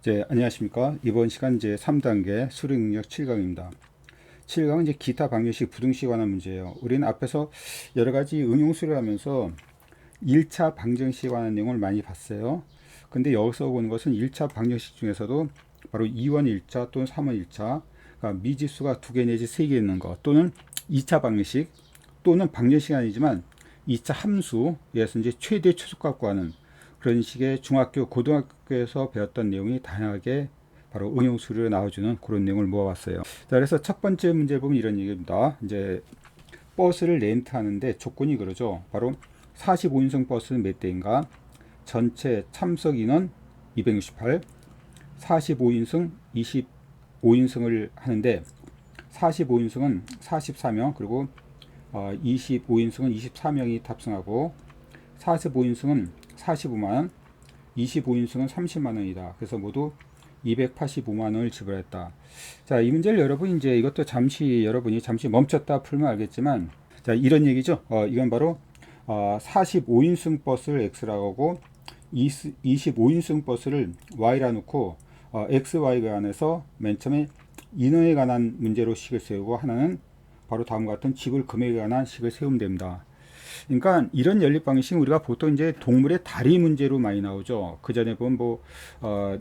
이제 안녕하십니까. 이번 시간 이제 3단계 수능 능력 7강입니다. 7강은 이제 기타 방정식 부등식 관한 문제예요. 우리는 앞에서 여러 가지 응용 수를 하면서 1차 방정식 관한 내용을 많이 봤어요. 근데 여기서 보는 것은 1차 방정식 중에서도 바로 2원 1차 또는 3원 1차 그러니까 미지수가 두 개 내지 세 개 있는 것 또는 2차 방정식 또는 방정식이 아니지만 2차 함수에서 이제 최대 최소값 구하는 그런 식의 중학교, 고등학교에서 배웠던 내용이 다양하게 바로 응용 수료로 나와주는 그런 내용을 모아봤어요. 자, 그래서 첫 번째 문제 보면 이런 얘기입니다. 이제 버스를 렌트하는데 조건이 그러죠. 바로 45인승 버스는 몇 대인가? 전체 참석 인원 268, 45인승 25인승을 하는데 45인승은 44명 그리고 어, 25인승은 24명이 탑승하고 45인승은 45만원, 25인승은 30만원이다. 그래서 모두 285만원을 지불했다. 자, 이 문제를 여러분 이제 이것도 잠시 여러분이 잠시 멈췄다 풀면 알겠지만 자, 이런 얘기죠. 어, 이건 바로 어, 45인승 버스를 X라고 하고 25인승 버스를 Y라 놓고 어, X, Y가 안에서 맨 처음에 인원에 관한 문제로 식을 세우고 하나는 바로 다음과 같은 지불 금액에 관한 식을 세우면 됩니다. 그러니까 이런 연립 방식은 우리가 보통 이제 동물의 다리 문제로 많이 나오죠. 그 전에 보면 뭐 어,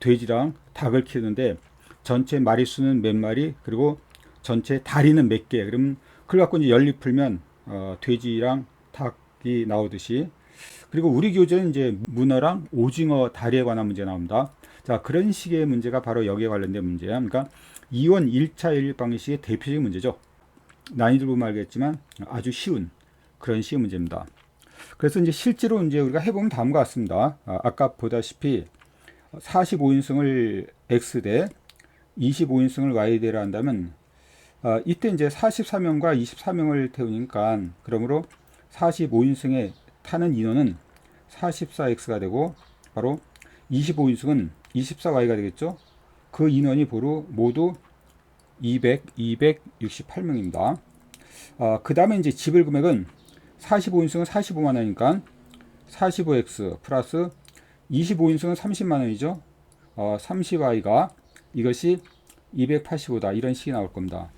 돼지랑 닭을 키우는데 전체 마리수는 몇 마리 그리고 전체 다리는 몇 개. 그러면 그걸 갖고 이제 연립 풀면 어, 돼지랑 닭이 나오듯이 그리고 우리 교재는 이제 문어랑 오징어 다리에 관한 문제 나옵니다. 자 그런 식의 문제가 바로 여기에 관련된 문제야. 그러니까 이원 1차 연립 방식의 대표적인 문제죠. 난이도 보면 알겠지만 아주 쉬운 그런 시험 문제입니다. 그래서 이제 실제로 이제 우리가 해보면 다음과 같습니다. 아, 아까 보다시피 45인승을 X대 25인승을 Y대로 한다면 아, 이때 이제 44명과 24명을 태우니까 그러므로 45인승에 타는 인원은 44X가 되고 바로 25인승은 24Y가 되겠죠. 그 인원이 보로 모두 200, 268명입니다. 아, 그 다음에 이제 지불 금액은 45인승은 45만 원이니까 45x 플러스 25인승은 30만 원이죠. 어, 30i가 이것이 285다 이런 식이 나올 겁니다.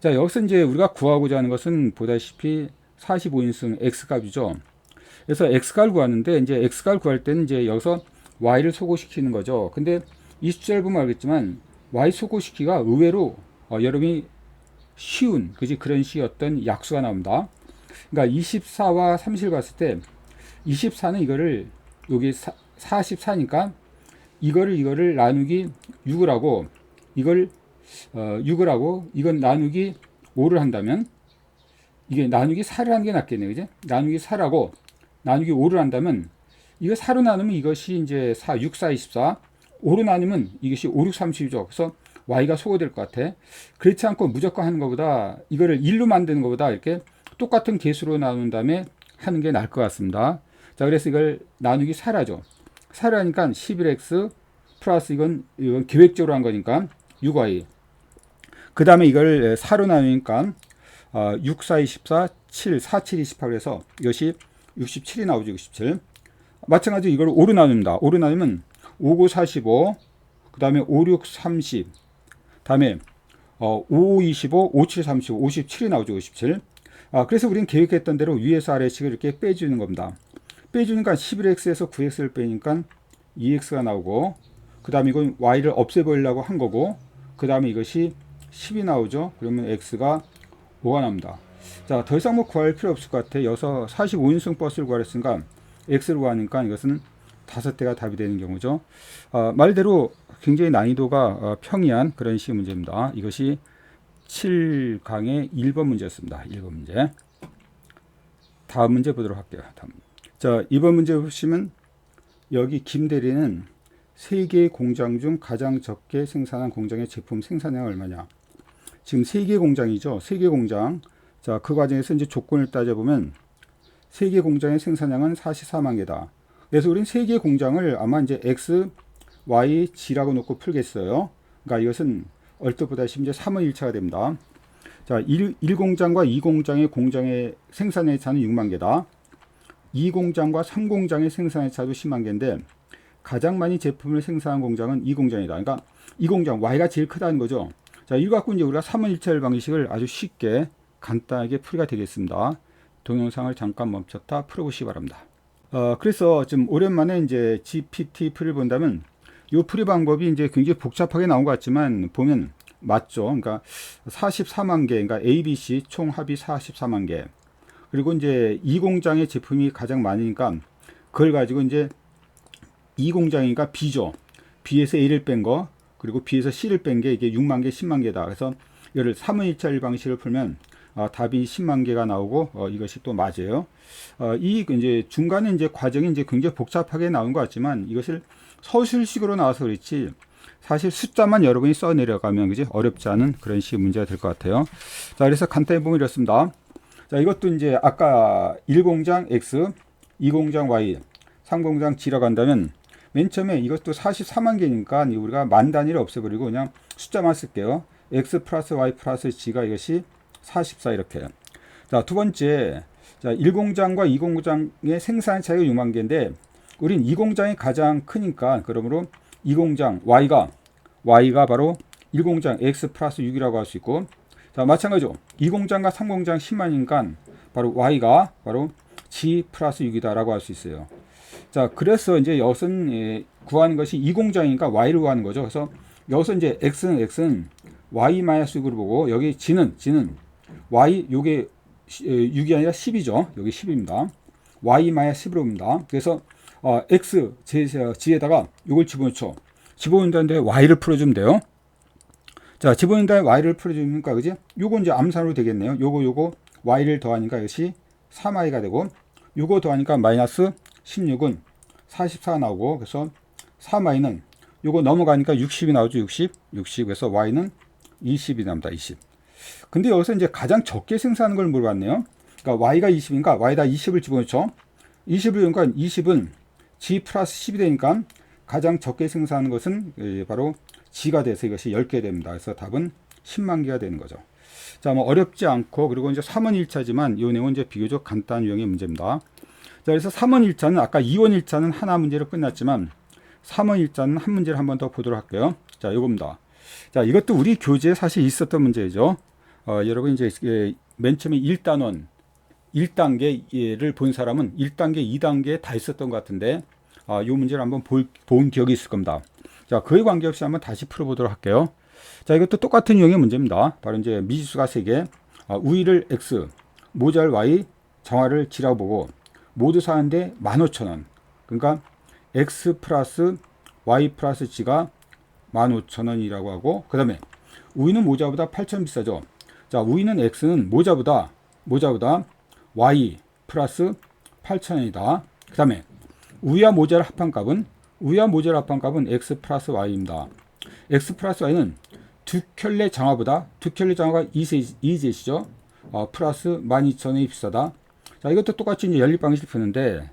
자 여기서 이제 우리가 구하고자 하는 것은 보다시피 45인승 x 값이죠. 그래서 x 값을 구하는데 이제 x 값을 구할 때는 이제 여기서 y를 소고시키는 거죠. 근데 이 숫자를 보면 알겠지만 y 소고시키가 의외로 어, 여러분이 쉬운 그지 그런 어떤 약수가 나옵니다. 그러니까 24와 30을 봤을 때 24는 이거를 여기 4, 44니까 이거를 이거를 나누기 6을 하고 이걸 어, 6을 하고 이건 나누기 5를 한다면 이게 나누기 4를 하는 게 낫겠네요. 그지? 나누기 4라고 나누기 5를 한다면 이거 4로 나누면 이것이 이제 4, 6, 4, 24 5로 나누면 이것이 5, 6, 30이죠. 그래서 y가 소거될 것 같아. 그렇지 않고 무조건 하는 것보다 이거를 1로 만드는 것보다 이렇게 똑같은 개수로 나눈 다음에 하는 게 나을 것 같습니다. 자, 그래서 이걸 나누기 4라죠. 4를 하니까 11x 플러스 이건, 이건 계획적으로 한 거니까 6y. 그 다음에 이걸 4로 나누니까 어, 6, 4, 24, 7, 4, 7, 28 그래서 이것이 67이 나오죠. 67. 마찬가지로 이걸 5로 나눕니다. 5로 나누면 5, 9, 45, 그 다음에 5, 6, 30, 다음에 어, 5, 25, 5, 7, 35, 57이 나오죠. 57. 아, 그래서 우리는 계획했던 대로 위에서 아래식을 이렇게 빼주는 겁니다. 빼주니까 11x에서 9x를 빼니까 2x가 나오고 그 다음에 이건 y를 없애버리려고 한 거고 그 다음에 이것이 10이 나오죠. 그러면 x가 5가 납니다. 자, 더 이상 뭐 구할 필요 없을 것 같아. 여기서 45인승 버스를 구하랬으니까 x를 구하니까 이것은 다섯 대가 답이 되는 경우죠. 어, 말대로 굉장히 난이도가 어, 평이한 그런 시 문제입니다. 이것이 7강의 1번 문제였습니다. 1번 문제. 다음 문제 보도록 할게요. 다음. 자, 이번 문제 보시면 여기 김 대리는 세개 공장 중 가장 적게 생산한 공장의 제품 생산량이 얼마냐? 지금 세 개 공장이죠. 세 개 공장. 자, 그 과정에서 이제 조건을 따져보면 세 개 공장의 생산량은 44만 개다. 그래서 우리는 세개 공장을 아마 이제 X, Y, G라고 놓고 풀겠어요. 그러니까 이것은 보다시피 이제 3의 1차가 됩니다. 자, 1, 1공장과 2공장의 공장의 생산의 차는 6만 개다. 2공장과 3공장의 생산의 차도 10만 개인데 가장 많이 제품을 생산한 공장은 이 공장이다. 그러니까 이 공장 Y가 제일 크다는 거죠. 자, 이거 갖고 이제 우리가 3원 1차율 방식을 아주 쉽게 간단하게 풀이가 되겠습니다. 동영상을 잠깐 멈췄다 풀어보시기 바랍니다. 어, 그래서 좀 오랜만에 이제 GPT 풀이를 본다면 이 풀이 방법이 이제 굉장히 복잡하게 나온 것 같지만 보면 맞죠. 그러니까 44만 개, 그러니까 ABC 총 합이 44만 개. 그리고 이제 이 공장의 제품이 가장 많으니까 그걸 가지고 이제 이 공장이니까 B죠. B에서 A를 뺀 거, 그리고 B에서 C를 뺀 게 이게 6만 개, 10만 개다. 그래서 이를 3의 1차 1 방식을 풀면 어, 답이 10만 개가 나오고 어, 이것이 또 맞아요. 어, 이 이제 중간에 이제 과정이 이제 굉장히 복잡하게 나온 것 같지만 이것을 서술식으로 나와서 그렇지 사실 숫자만 여러분이 써 내려가면 그지 어렵지 않은 그런 식의 문제가 될 것 같아요. 자, 그래서 간단히 보면 이렇습니다. 자, 이것도 이제 아까 1공장 X, 2공장 Y, 3공장 G라고 한다면 맨 처음에 이것도 44만 개니까 우리가 만 단위를 없애버리고 그냥 숫자만 쓸게요. X 플러스 Y 플러스 G가 이것이 44 이렇게. 자, 두 번째. 자, 1공장과 2공장의 생산 차이가 6만 개인데 우린 2공장이 가장 크니까 그러므로 2공장 Y가 Y가 바로 1 공장 X 플러스 6이라고 할 수 있고 자, 마찬가지로 2공장과 3 공장 10만이니까 바로 Y가 바로 G 플러스 6이다라고 할 수 있어요. 자, 그래서 이제 여기서는 예, 구하는 것이 2공장이니까 Y를 구하는 거죠. 그래서 여기서 이제 X는 X는 Y 마이너스 6으로 보고 여기 G는 G는 y 요게 6이 아니라 10이죠. 여기 10입니다. y 마이너스 10으로 봅니다. 그래서 어, x g에다가 요걸 집어넣죠. 집어넣는다는데 y를 풀어주면 돼요. 자, 집어넣는 다음에 y를 풀어주니까 그지? 요거 이제 암산으로 되겠네요. 요거 요거 y를 더하니까 이것이 3y가 되고 요거 더하니까 마이너스 16은 44 나오고 그래서 3y는 요거 넘어가니까 60이 나오죠. 60. 60. 그래서 y는 20이 나옵니다. 20. 근데 여기서 이제 가장 적게 생산하는 걸 물어봤네요. 그러니까 y가 20이니까 y에다 20을 집어넣죠. 20을 그러니까 20은 g 플러스 10이 되니까 가장 적게 생산하는 것은 예, 바로 g가 돼서 이것이 10개 됩니다. 그래서 답은 10만 개가 되는 거죠. 자, 뭐 어렵지 않고 그리고 이제 3원 1차지만 이 내용은 이제 비교적 간단한 유형의 문제입니다. 자, 그래서 3원 1차는 아까 2원 1차는 하나 문제로 끝났지만 3원 1차는 한 문제를 한 번 더 보도록 할게요. 자, 이겁니다. 자, 이것도 우리 교재에 사실 있었던 문제죠. 어, 여러분 이제 맨 처음에 1단원 1단계를 본 사람은 1단계, 2단계 다 있었던 것 같은데 아, 이 문제를 한번 볼, 본 기억이 있을 겁니다. 자, 그에 관계없이 한번 다시 풀어보도록 할게요. 자, 이것도 똑같은 유형의 문제입니다. 바로 이제 미지수가 3개, 아, 우위를 x, 모자를 y, 정화를 g라고 보고 모두 사는데 15,000원. 그러니까 x 플러스 y 플러스 g가 15,000원이라고 하고 그 다음에 우위는 모자보다 8,000원 비싸죠. 자, 우위는 x는 모자보다 모자보다 y 플러스 8,000원이다. 그 다음에 우위와 모자를 합한 값은 우위와 모자를 합한 값은 x 플러스 y입니다. x 플러스 y는 두 켤레 장화보다 두 켤레 장화가 2제시죠. 어, 플러스 12,000원이 비싸다. 자, 이것도 똑같이 이제 연립 방식을 푸는데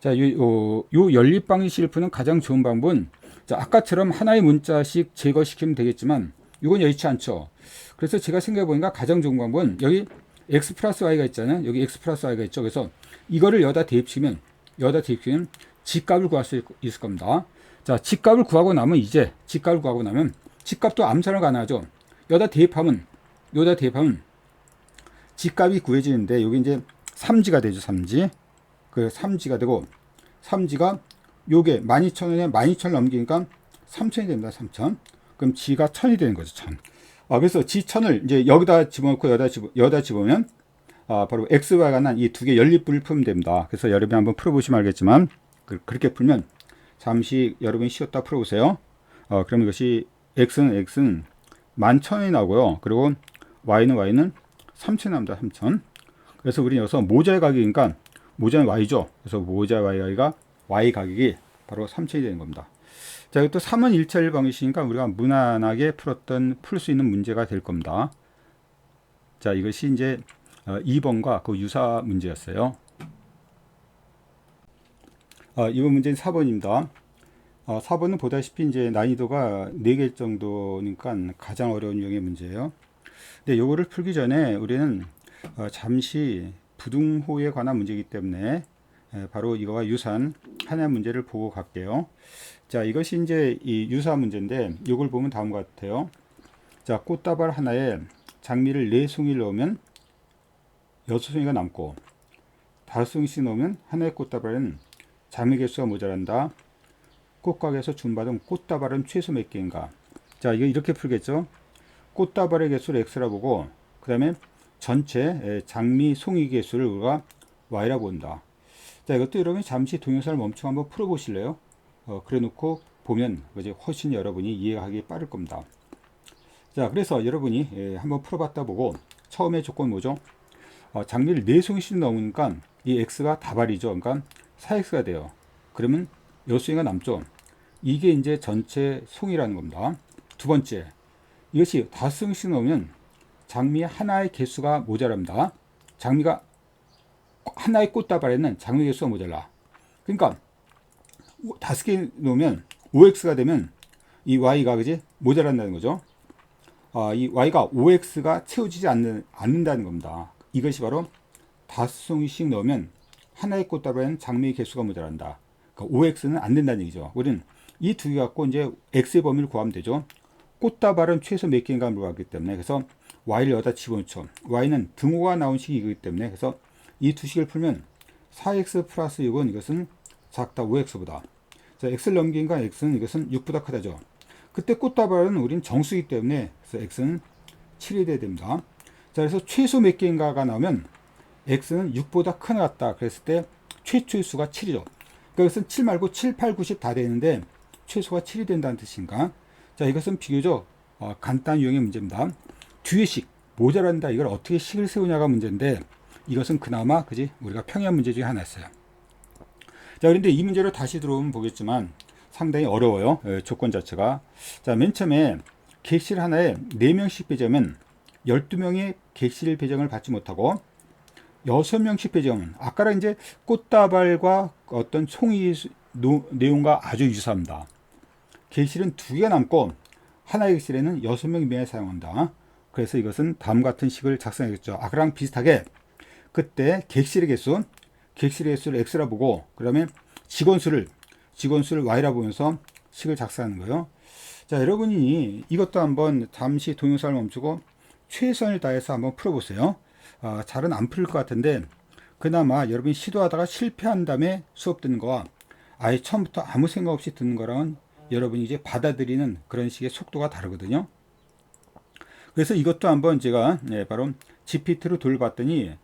자, 요, 요, 요 연립 방식을 푸는 가장 좋은 방법은 자, 아까처럼 하나의 문자씩 제거시키면 되겠지만 이건 여의치 않죠. 그래서 제가 생각해 보니까 가장 좋은 방법은 여기 x 플러스 y가 있잖아요. 여기 x 플러스 y가 있죠. 그래서 이거를 여기다 대입시면 여기다 대입시면 집값을 구할 수 있을 겁니다. 자, 집값을 구하고 나면 이제 집값을 구하고 나면 집값도 암산을 가능하죠. 여기다 대입하면 여기다 대입하면 집값이 구해지는데 여기 이제 3지가 되죠. 3지. 그 3지가 되고 3지가 요게 12,000원에 12,000원 넘기니까 3,000이 됩니다. 3,000. 그럼 지가 1,000이 되는 거죠. 1,000. 아, 그래서 지천을 이제 여기다 집어넣고 여기다 집어, 여기다 집으면 아, 바로 x와 관한 이 두 개 연립부를 풀면 됩니다. 그래서 여러분이 한번 풀어보시면 알겠지만 그, 렇게 풀면 잠시 여러분이 쉬었다 풀어보세요. 어, 그럼 이것이 x는 x는 11,000원이 나오고요. 그리고 y는 y는 3,000이 납니다. 3,000. 그래서 우리 여기서 모자의 가격이니까 모자는 y죠. 그래서 모자 y가 y 가격이 바로 3,000이 되는 겁니다. 자, 이것도 3원 1차 1 방식이니까 우리가 무난하게 풀었던, 풀 수 있는 문제가 될 겁니다. 자, 이것이 이제 2번과 어, 그 유사 문제였어요. 어, 이번 문제는 4번입니다. 어, 4번은 보다시피 이제 난이도가 4개 정도니까 가장 어려운 유형의 문제예요. 근데 요거를 풀기 전에 우리는 어, 잠시 부등호에 관한 문제이기 때문에 예, 바로 이거와 유사한 하나의 문제를 보고 갈게요. 자, 이것이 이제 이 유사 문제인데 이걸 보면 다음과 같아요. 자, 꽃다발 하나에 장미를 네 송이를 넣으면 여섯 송이가 남고 다섯 송이씩 넣으면 하나의 꽃다발은 장미 개수가 모자란다. 꽃가게에서 준받은 꽃다발은 최소 몇 개인가? 자, 이거 이렇게 풀겠죠? 꽃다발의 개수를 x라 보고 그 다음에 전체 장미 송이 개수를 우리가 y라고 본다. 자, 이것도 여러분이 잠시 동영상을 멈추고 한번 풀어보실래요? 어, 그래 놓고 보면 이제 훨씬 여러분이 이해하기 빠를 겁니다. 자, 그래서 여러분이 예, 한번 풀어봤다 보고 처음에 조건 뭐죠? 어, 장미를 4송이씩 넣으니까 이 x가 다발이죠. 그러니까 4x가 돼요. 그러면 여송이가 남죠. 이게 이제 전체 송이라는 겁니다. 두 번째, 이것이 다섯 송이씩 넣으면 장미 하나의 개수가 모자랍니다. 장미가 하나의 꽃다발에는 장미 개수가 모자라. 그러니까 다섯 개 넣으면 5x가 되면 이 y가 그지 모자란다는 거죠. 아, 이 y가 5x가 채워지지 않는, 않는다는 겁니다. 이것이 바로 다섯 송이씩 넣으면 하나의 꽃다발에는 장미의 개수가 모자란다. 그러니까 5x는 안 된다는 얘기죠. 우리는 이 두 개 갖고 이제 x의 범위를 구하면 되죠. 꽃다발은 최소 몇 개인가 물어봤기 때문에 그래서 y를 여기다 집어넣죠. y는 등호가 나온 식이기 때문에 그래서 이 두 식을 풀면 4x 플러스 6은 이것은 작다 5x보다. 자, x를 넘긴가 x는 이것은 6보다 크다죠. 그때 꽃다발은 우린 정수이기 때문에 그래서 x는 7이 돼야 됩니다. 자, 그래서 최소 몇 개인가가 나오면 x는 6보다 큰것 같다. 그랬을 때 최초의 수가 7이죠. 그러니까 이것은 7 말고 7, 8, 90 다 되는데 최소가 7이 된다는 뜻인가? 자, 이것은 비교적 어, 간단 유형의 문제입니다. 뒤에 식 모자란다. 이걸 어떻게 식을 세우냐가 문제인데 이것은 그나마 그지 우리가 평이한 문제 중에 하나였어요. 자, 그런데 이 문제로 다시 들어오면 보겠지만 상당히 어려워요. 에, 조건 자체가. 자, 맨 처음에 객실 하나에 4명씩 배정은 12명의 객실 배정을 받지 못하고 6명씩 배정은 아까랑 이제 꽃다발과 어떤 송이 노, 내용과 아주 유사합니다. 객실은 두 개가 남고 하나의 객실에는 6명 이상을 사용한다. 그래서 이것은 다음 같은 식을 작성하겠죠. 아까랑 비슷하게 그때 객실의 개수, 객실의 개수를 x라 보고 그다음에 직원 수를 직원 수를 y라 보면서 식을 작성하는 거예요. 자, 여러분이 이것도 한번 잠시 동영상을 멈추고 최선을 다해서 한번 풀어보세요. 아, 잘은 안 풀릴 것 같은데 그나마 여러분이 시도하다가 실패한 다음에 수업 듣는 거와 아예 처음부터 아무 생각 없이 듣는 거랑은 여러분이 이제 받아들이는 그런 식의 속도가 다르거든요. 그래서 이것도 한번 제가 네, 바로 GPT로 돌봤더니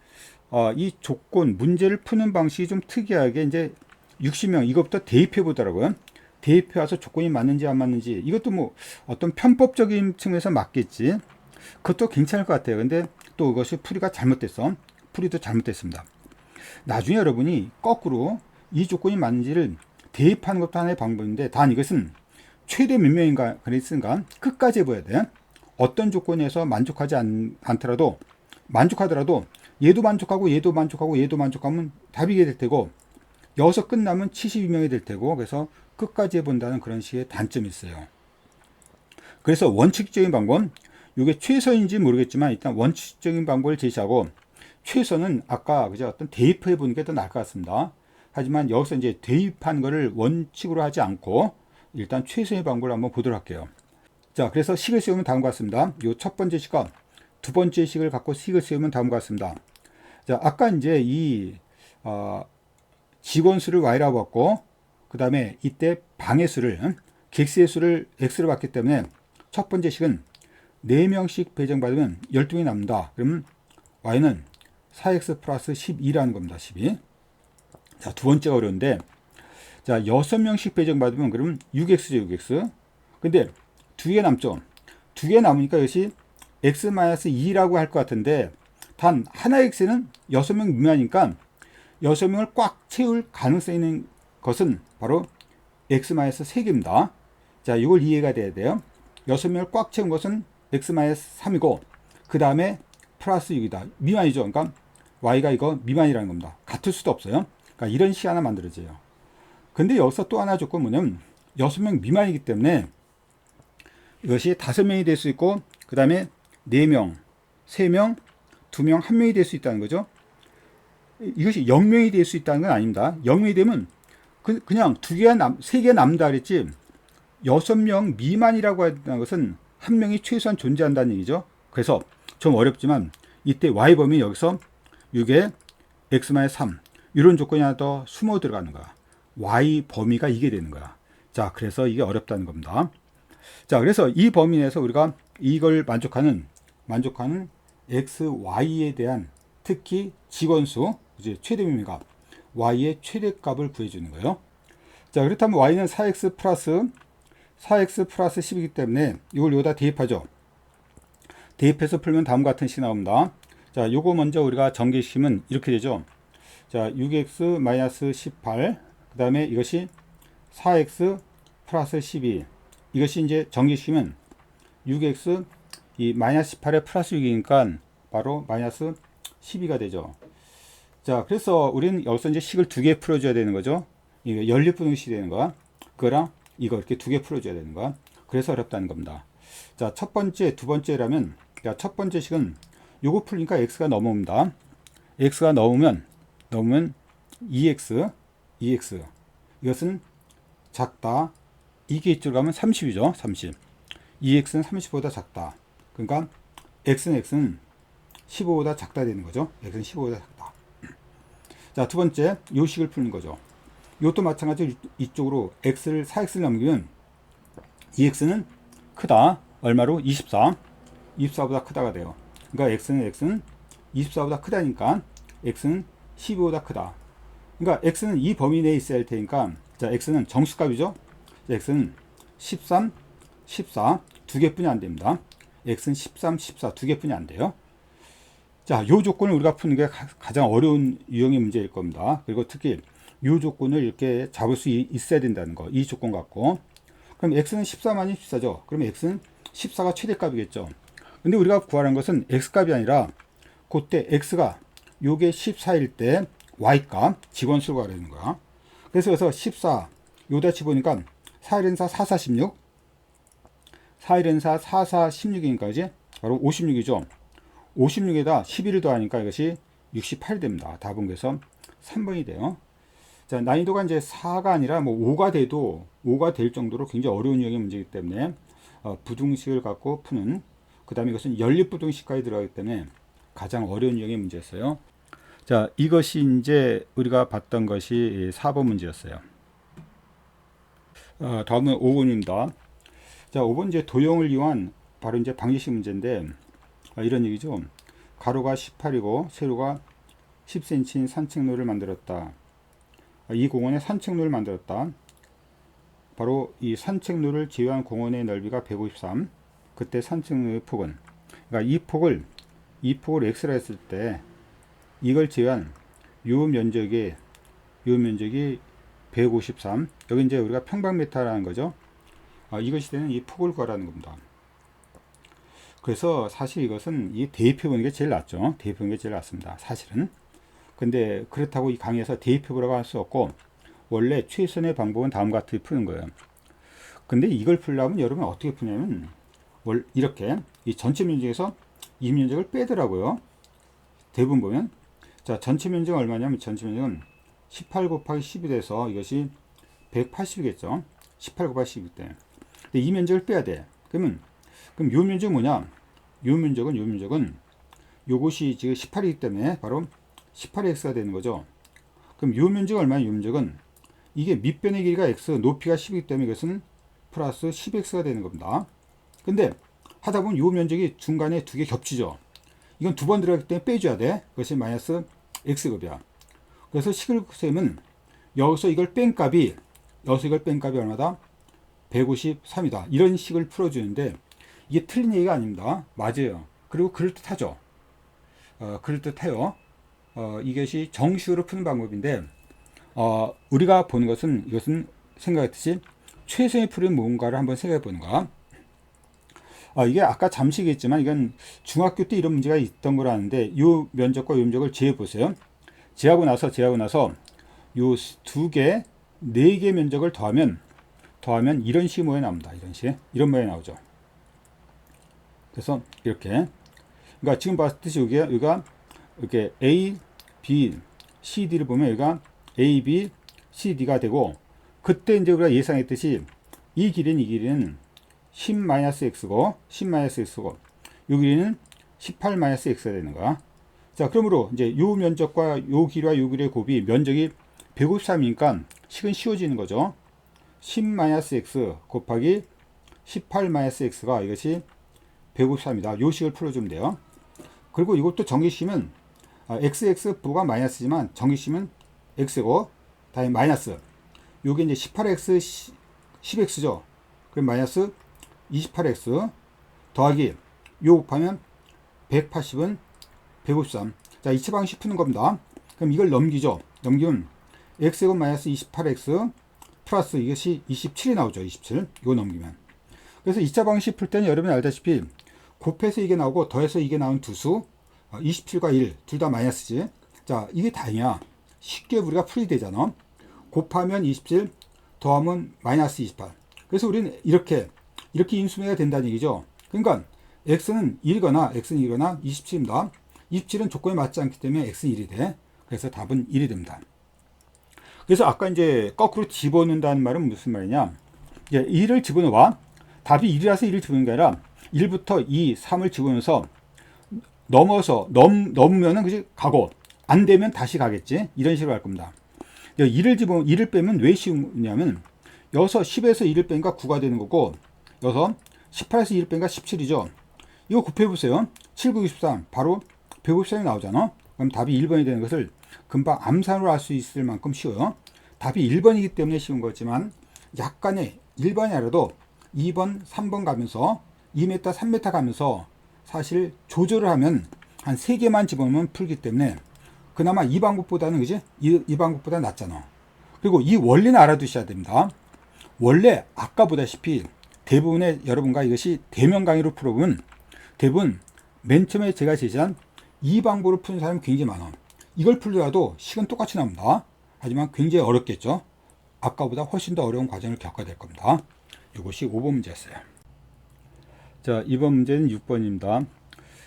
어, 이 조건 문제를 푸는 방식이 좀 특이하게 이제 60명 이것부터 대입해 보더라고요. 대입해 와서 조건이 맞는지 안 맞는지 이것도 뭐 어떤 편법적인 측면에서 맞겠지. 그것도 괜찮을 것 같아요. 근데 또 이것이 풀이가 잘못됐어. 풀이도 잘못됐습니다. 나중에 여러분이 거꾸로 이 조건이 맞는지를 대입하는 것도 하나의 방법인데 단 이것은 최대 몇 명인가 그랬으니까 끝까지 해봐야 돼. 어떤 조건에서 만족하지 않, 않더라도 만족하더라도 얘도 만족하고 얘도 만족하고 얘도 만족하면 답이게 될 테고 여기서 끝나면 72명이 될 테고 그래서 끝까지 해본다는 그런 식의 단점이 있어요. 그래서 원칙적인 방법 이게 최선인지 모르겠지만 일단 원칙적인 방법을 제시하고 최선은 아까 그죠 어떤 대입해 보는 게 더 나을 것 같습니다. 하지만 여기서 이제 대입한 거를 원칙으로 하지 않고 일단 최선의 방법을 한번 보도록 할게요. 자, 그래서 식을 세우면 다음과 같습니다. 요 첫 번째 식과 두 번째 식을 갖고 식을 세우면 다음과 같습니다. 자, 아까 이제 이 어, 직원 수를 y라고 봤고 그 다음에 이때 방의 수를 객수의 수를 x로 봤기 때문에 첫 번째 식은 4명씩 배정받으면 12명이 남는다. 그러면 y는 4x 플러스 12라는 겁니다. 12. 자, 두 번째가 어려운데 자, 6명씩 배정받으면 그러면 6x죠, 6x. 근데 두 개 남죠. 두 개 남으니까 이것이 x-2라고 할 것 같은데 단 하나의 x는 6명 미만이니까 6명을 꽉 채울 가능성이 있는 것은 바로 x-3개입니다. 자, 이걸 이해가 돼야 돼요. 6명을 꽉 채운 것은 x-3이고 그 다음에 플러스 6이다. 미만이죠. 그러니까 y가 이거 미만이라는 겁니다. 같을 수도 없어요. 그러니까 이런 시 하나 만들어져요. 근데 여기서 또 하나 조건 뭐냐면 6명 미만이기 때문에 이것이 5명이 될 수 있고 그 다음에 4명, 3명, 2명, 1명이 될 수 있다는 거죠. 이것이 영명이 될 수 있다는 건 아닙니다. 영명이 되면 그, 그냥 두 개가 남, 세 개가 남다 그랬지 여섯 명 미만이라고 하는 것은 한 명이 최소한 존재한다는 얘기죠. 그래서 좀 어렵지만 이때 y 범위 여기서 6에 x-3 이런 조건이 하나 더 숨어 들어가는 거야. y 범위가 이게 되는 거야. 자, 그래서 이게 어렵다는 겁니다. 자, 그래서 이 범위 내에서 우리가 이걸 만족하는 만족하는 x, y에 대한 특히 직원수, 이제 최대 범위값, y의 최대값을 구해주는 거예요. 자, 그렇다면 y는 4x 플러스 4x 플러스 10이기 때문에 이걸 여기다 대입하죠. 대입해서 풀면 다음과 같은 식 나옵니다. 자, 요거 먼저 우리가 전개시키면 이렇게 되죠. 자, 6x 마이너스 18. 그 다음에 이것이 4x 플러스 12. 이것이 이제 전개시키면 6x 이 마이너스 18에 플러스 6이니까 바로 마이너스 12가 되죠. 자, 그래서 우리는 여기서 이제 식을 두 개 풀어줘야 되는 거죠. 이게 연립분식이 되는 거야. 그거랑 이거 이렇게 두 개 풀어줘야 되는 거야. 그래서 어렵다는 겁니다. 자, 첫 번째, 두 번째라면, 자, 첫 번째 식은 요거 풀니까 x가 넘어옵니다. x가 넘으면, 넘으면 2x, 2x. 이것은 작다. 이게 이쪽으로 가면 30이죠. 30. 2x는 30보다 작다. 그러니까 x는 x는 15보다 작다 되는 거죠. x는 15보다 작다. 자, 두 번째, 요 식을 푸는 거죠. 이것도 마찬가지로 이쪽으로 x를 4x를 넘기면 2x는 크다. 얼마로? 24. 24보다 크다가 돼요. 그러니까 x는 x는 24보다 크다니까 x는 12보다 크다. 그러니까 x는 이 범위 내에 있어야 할 테니까 자 x는 정수값이죠. 자, x는 13, 14 두 개뿐이 안 됩니다. X는 13, 14 두 개뿐이 안 돼요. 자, 요 조건을 우리가 푸는 게 가장 어려운 유형의 문제일 겁니다. 그리고 특히 이 조건을 이렇게 잡을 수 있어야 된다는 거. 이 조건 갖고. 그럼 x는 14만이 14죠. 그러면 x는 14가 최대값이겠죠. 근데 우리가 구하는 것은 x값이 아니라 그때 x가 요게 14일 때 y값 직원 수를 구하려는 거야. 그래서 그래서 14 요다 치보니까 4일은 4, 4, 4, 16 4일은 4, 4, 4, 16이니까 이제 바로 56이죠. 56에다 11을 더하니까 이것이 68이 됩니다. 답은 그래서 3번이 돼요. 자, 난이도가 이제 4가 아니라 뭐 5가 돼도 5가 될 정도로 굉장히 어려운 유형의 문제이기 때문에 어, 부등식을 갖고 푸는 그 다음에 이것은 연립부등식까지 들어가기 때문에 가장 어려운 유형의 문제였어요. 자, 이것이 이제 우리가 봤던 것이 4번 문제였어요. 어, 다음은 5번입니다. 자, 5번 이제 도형을 이용한 바로 이제 방정식 문제인데 아, 이런 얘기죠. 가로가 18이고 세로가 10cm인 산책로를 만들었다. 아, 이 공원에 산책로를 만들었다. 바로 이 산책로를 제외한 공원의 넓이가 153. 그때 산책로의 폭은 그러니까 이 폭을 이 폭을 x라 했을 때 이걸 제외한 요 면적이 요 면적이 153. 여기 이제 우리가 평방미터라는 거죠. 아, 이것이 되는 이 폭을 구하라는 겁니다. 그래서 사실 이것은 이 대입해 보는 게 제일 낫죠. 대입해 보는 게 제일 낫습니다. 사실은. 근데 그렇다고 이 강의에서 대입해 보라고 할 수 없고 원래 최선의 방법은 다음과 같이 푸는 거예요. 근데 이걸 풀려면 여러분 어떻게 푸냐면 이렇게 이 전체 면적에서 이 면적을 빼더라고요. 대부분 보면 자 전체 면적은 얼마냐면 전체 면적은 18 곱하기 10이 돼서 이것이 180이겠죠. 18 곱하기 10이기 때문에. 근데 이 면적을 빼야 돼. 그러면 그럼 요 면적은 뭐냐? 요 면적은 요 면적은 요것이 지금 18이기 때문에 바로 18x가 되는 거죠. 그럼 요 면적은 얼마냐? 요 면적은 이게 밑변의 길이가 x, 높이가 10이기 때문에 이것은 플러스 10x가 되는 겁니다. 근데 하다 보면 요 면적이 중간에 두 개 겹치죠. 이건 두 번 들어가기 때문에 빼줘야 돼. 그것이 마이너스 x급이야. 그래서 세면 여기서 이걸 뺀 값이 여기서 이걸 뺀 값이 얼마다? 153이다. 이런 식을 풀어주는데 이게 틀린 얘기가 아닙니다. 맞아요. 그리고 그럴듯하죠. 어, 그럴듯해요. 어, 이것이 정식으로 푸는 방법인데 어, 우리가 보는 것은 이것은 생각했듯이 최선의 풀이 뭔가를 한번 생각해 보는 거. 아, 이게 아까 잠시 얘기했지만 이건 중학교 때 이런 문제가 있던 거라는데 이 면적과 이 면적을 재해 보세요. 재하고 나서 재하고 나서 요 두 개, 네 개 면적을 더하면 더하면 이런 식 모양이 나옵니다. 이런 식. 이런 모양이 나오죠. 그래서 이렇게 그러니까 지금 봤듯이 여기가 여기가 이렇게 A, B CD를 보면 여기가 A, B, CD가 되고 그때 이제 우리가 예상했듯이 이 길이는 이 길이는 10-x고 10-x고 이 길이는 18-x가 되는 거야. 자, 그러므로 이제 요 면적과 요 길이와 요 길이의 곱이 면적이 153이니까 식은 쉬워지는 거죠. 10-x 곱하기 18-x가 이것이 153이다. 요 식을 풀어주면 돼요. 그리고 이것도 정기심은 아, xx 부가 마이너스지만 정기심은 x고 다음에 마이너스 요게 이제 18x 10x죠. 그럼 마이너스 28x 더하기 요 곱하면 180은 153. 자, 이치 방식 푸는 겁니다. 그럼 이걸 넘기죠. 넘기면 x제곱 마이너스 28x 플러스 이것이 27이 나오죠. 27. 이거 넘기면. 그래서 2차 방식 풀 때는 여러분이 알다시피 곱해서 이게 나오고 더해서 이게 나온 두 수, 27과 1, 둘 다 마이너스지. 자, 이게 다행이야. 쉽게 우리가 풀이 되잖아. 곱하면 27, 더하면 마이너스 28. 그래서 우리는 이렇게, 이렇게 인수매가 된다는 얘기죠. 그러니까, x는 1이거나, x는 1이거나 27입니다. 27은 조건에 맞지 않기 때문에 x는 1이 돼. 그래서 답은 1이 됩니다. 그래서 아까 이제 거꾸로 집어넣는다는 말은 무슨 말이냐. 이제 1을 집어넣어. 답이 1이라서 1을 집어넣는 게 아니라 1부터 2, 3을 집어넣어서 넘어서 넘, 넘으면은 그지 가고 안 되면 다시 가겠지 이런 식으로 할 겁니다. 1을 집어 1을 빼면 왜 쉬우냐면 여기서 10에서 1을 빼니까 9가 되는 거고 여기서 18에서 1을 빼니까 17이죠. 이거 곱해 보세요. 7, 9, 23 바로 153이 나오잖아. 그럼 답이 1번이 되는 것을 금방 암산으로 알 수 있을 만큼 쉬워요. 답이 1번이기 때문에 쉬운 거지만 약간의 1번이 아니라도 2번, 3번 가면서 2m, 3m 가면서 사실 조절을 하면 한 3개만 집어넣으면 풀기 때문에 그나마 이 방법보다는 그지? 이, 이 방법보다 낫잖아. 그리고 이 원리는 알아두셔야 됩니다. 원래 아까 보다시피 대부분의 여러분과 이것이 대면 강의로 풀어보면 대부분 맨 처음에 제가 제시한 이 방법으로 사람이 굉장히 많아. 이걸 풀더라도 식은 똑같이 나옵니다. 하지만 굉장히 어렵겠죠. 아까보다 훨씬 더 어려운 과정을 겪어야 될 겁니다. 이것이 5번 문제였어요. 자, 이번 문제는 6번입니다.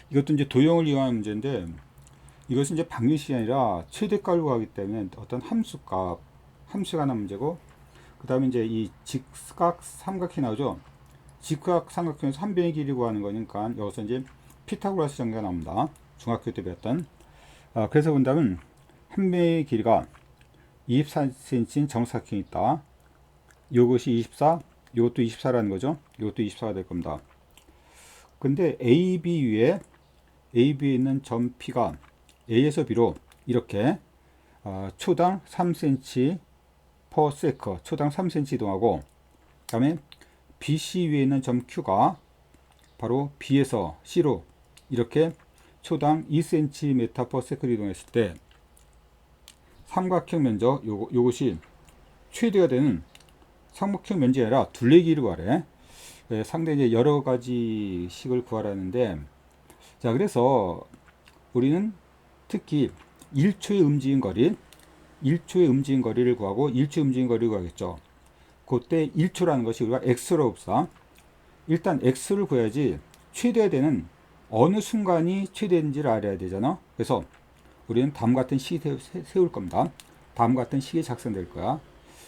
이것도 이제 도형을 이용한 문제인데 이것은 이제 방정식이 아니라 최대값을 구하기 때문에 어떤 함수값, 함수가 하나 문제고 그 다음에 이제 이 직각 삼각형이 나오죠. 직각 삼각형에서 한 변의 길이 구하는 거니까 여기서 이제 피타고라스 정리가 나옵니다. 중학교 때 배웠던. 아, 그래서 본다면 한 변의 길이가 24cm인 정사각형이 있다. 이것이 24, 이것도 24라는 거죠. 이것도 24가 될 겁니다. 근데 AB 위에 AB에 있는 점 P가 A에서 B로 이렇게 어, 초당 3cm per sec 초당 3cm 이동하고 그 다음에 BC 위에 있는 점 Q가 바로 B에서 C로 이렇게 초당 2cm per sec를 이동했을 때 삼각형 면적 요, 요것이 최대가 되는 삼각형 면적이 아니라 둘레길이 구하래. 네, 상당히 이제 여러 가지 식을 구하라는데 자 그래서 우리는 특히 1초의 움직임 거리 1초의 움직임 거리를 구하고 1초 움직임 거리를 구하겠죠. 그때 1초라는 것이 우리가 x로 봅시다. 일단 x를 구해야지 최대가 되는 어느 순간이 최대인지를 알아야 되잖아. 그래서 우리는 다음 같은 식이 세울 겁니다. 다음 같은 식이 작성될 거야.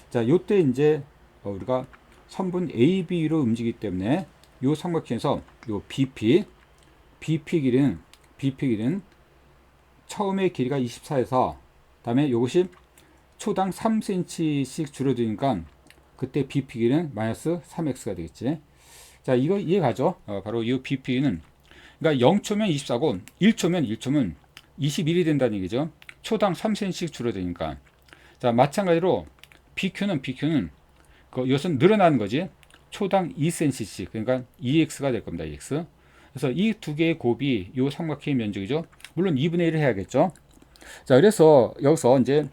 자, 요때 이제 우리가 선분 AB로 움직이기 때문에 요 삼각형에서 요 BP, BP 길이는 BP 길이는 처음의 길이가 24에서 다음에 요것이 초당 3cm씩 줄어드니까 그때 BP 길이는 마이너스 3x가 되겠지. 자, 이거 이해 가죠? 어, 바로 이 BP는 그러니까 0초면 24고 1초면 1초면 21이 된다는 얘기죠. 초당 3cm씩 줄어드니까. 자, 마찬가지로 BQ는 BQ는 그 이것은 늘어나는 거지. 초당 2cm씩 그러니까 2x가 될 겁니다. 2x. 그래서 이 두 개의 곱이 이 삼각형의 면적이죠. 물론 2분의 1을 해야겠죠. 자, 그래서 여기서 이제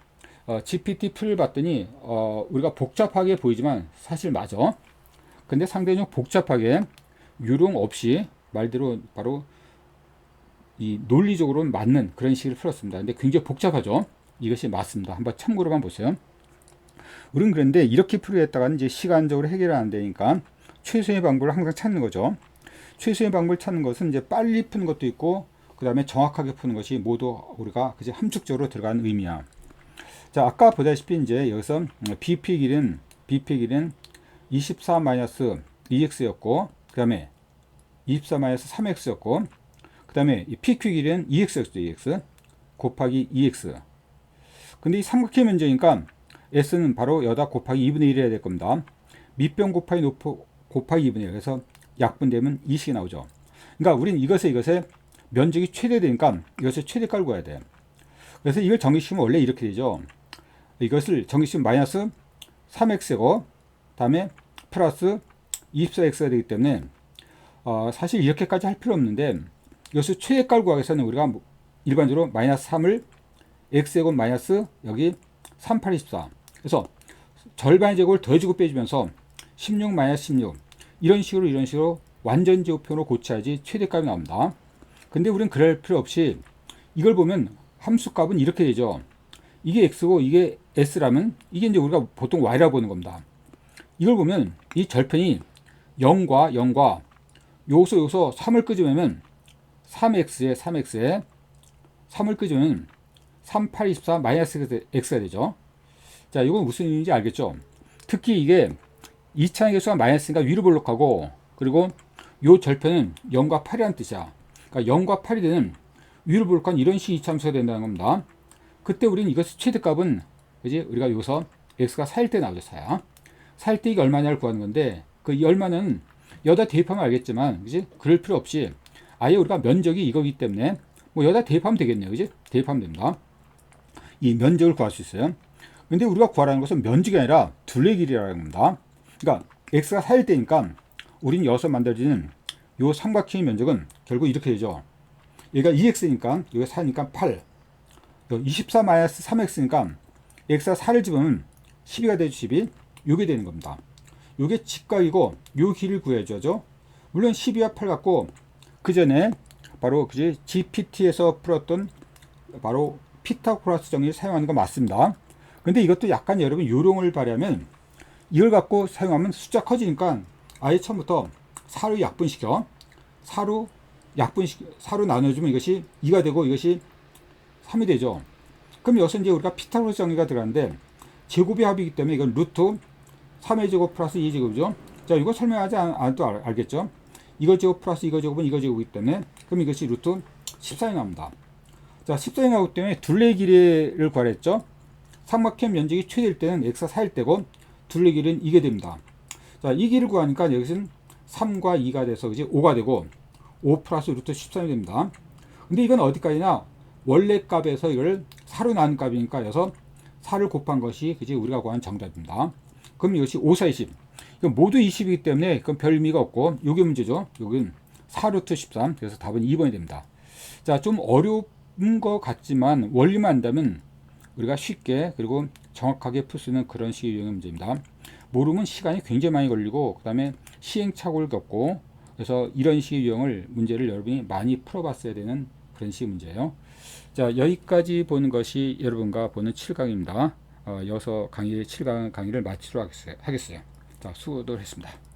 어, GPT 풀을 봤더니 어, 우리가 복잡하게 보이지만 사실 맞아. 근데 상대적으로 복잡하게 유령 없이 말대로 바로 이 논리적으로 맞는 그런 식을 풀었습니다. 근데 굉장히 복잡하죠. 이것이 맞습니다. 한번 참고로만 보세요. 우리는 그런데 이렇게 풀이했다가는 이제 시간적으로 해결 안 되니까 최소의 방법을 항상 찾는 거죠. 최소의 방법을 찾는 것은 이제 빨리 푸는 것도 있고 그 다음에 정확하게 푸는 것이 모두 우리가 그제 함축적으로 들어가는 의미야. 자, 아까 보다시피 이제 여기서 BP 길이는 BP 길이는 24 마이너스 2x였고, 그 다음에 24 마이너스 3x였고, 그 다음에 PQ 길이는 2x였죠, 2x 곱하기 2x. 근데 이 삼각형 면적이니까 s는 바로 여다 곱하기 2분의 1 해야 될 겁니다. 밑변 곱하기 높 곱하기 2분의 1. 그래서 약분되면 2씩 나오죠. 그러니까 우린 이것에 이것에 면적이 최대되니까 이것을 최대 깔고 가야 돼. 그래서 이걸 정의시키면 원래 이렇게 되죠. 이것을 정의시키면 마이너스 3x고 다음에 플러스 24x가 되기 때문에 어, 사실 이렇게까지 할 필요 없는데 이것을 최대 깔고 가기 위해서는 우리가 뭐 일반적으로 마이너스 3을 x제곱 마이너스 여기 3, 8, 24 그래서 절반의 제곱을 더해주고 빼주면서 16 마이너스 16 이런 식으로 이런 식으로 완전 제곱편으로 고쳐야지 최대값이 나옵니다. 근데 우리는 그럴 필요 없이 이걸 보면 함수값은 이렇게 되죠. 이게 x고 이게 s라면 이게 이제 우리가 보통 y라고 보는 겁니다. 이걸 보면 이 절편이 0과 0과 요소 요소 3을 끄집으면 3x에 3x에 3을 끄집으면 3, 8, 24 마이너스 x가 되죠. 자, 이건 무슨 의미인지 알겠죠? 특히 이게 2차의 개수가 마이너스니까 위로 볼록하고 그리고 요 절편은 0과 8이라는 뜻이야. 그러니까 0과 8이 되는 위로 볼록한 이런 식의 이차함수가 된다는 겁니다. 그때 우리는 이것의 최대값은 그지 우리가 여기서 x가 4일 때 나오죠 4야 4일 때 이게 얼마냐를 구하는 건데 그 얼마는 여다 대입하면 알겠지만 그지? 그럴 필요 없이 아예 우리가 면적이 이거기 때문에 뭐 여다 대입하면 되겠네요. 그지? 대입하면 됩니다. 이 면적을 구할 수 있어요. 근데 우리가 구하라는 것은 면적이 아니라 둘레 길이라는 겁니다. 그러니까 x가 4일 때니까 우린 여기서 만들어지는 요 삼각형의 면적은 결국 이렇게 되죠. 얘가 2x니까 여기가 4니까 8 24 마이너스 3x니까 x가 4를 집으면 12가 되죠 12 요게 되는 겁니다 요게 직각이고 요 길을 구해줘죠 물론 12와 8 갖고 그 전에 바로 그지 GPT에서 풀었던 바로 피타고라스 정리를 사용하는 거 맞습니다. 근데 이것도 약간 여러분 요령을 발휘하면 이걸 갖고 사용하면 숫자 커지니까 아예 처음부터 4로 약분시켜. 4로 약분식 4로 나눠주면 이것이 2가 되고 이것이 3이 되죠. 그럼 여기서 이제 우리가 피타고라스 정리가 들어가는데 제곱의 합이기 때문에 이건 루트 3의 제곱 플러스 2 제곱이죠. 자, 이거 설명하지 않아도 알, 겠죠 이거 제곱 플러스 이거 제곱은 이거 제곱이기 때문에 그럼 이것이 루트 14이 나옵니다. 자, 14이 나오기 때문에 둘레 길이를 구하랬죠. 삼각형 면적이 최대일 때는 x가 4일 때고 둘레 길이는 이게 됩니다. 자, 이 길을 구하니까 여기서는 3과 2가 돼서 이제 5가 되고 5 플러스 루트 13이 됩니다. 근데 이건 어디까지나 원래 값에서 이걸 4로 나눈 값이니까 여기서 4를 곱한 것이 그지 우리가 구한 정답입니다. 그럼 이것이 5, 4, 20. 이건 모두 20이기 때문에 그건 별 의미가 없고 요게 문제죠. 여긴 4루트 13. 그래서 답은 2번이 됩니다. 자, 좀 어려운 것 같지만 원리만 안다면 우리가 쉽게 그리고 정확하게 풀 수 있는 그런 식의 유형의 문제입니다. 모르면 시간이 굉장히 많이 걸리고 그 다음에 시행착오를 겪고 그래서 이런 식의 유형을 문제를 여러분이 많이 풀어봤어야 되는 그런 식의 문제예요. 자 여기까지 보는 것이 여러분과 보는 7강입니다. 어, 여서 강의 7강 강의를 마치도록 하겠어요. 자 수고들 했습니다.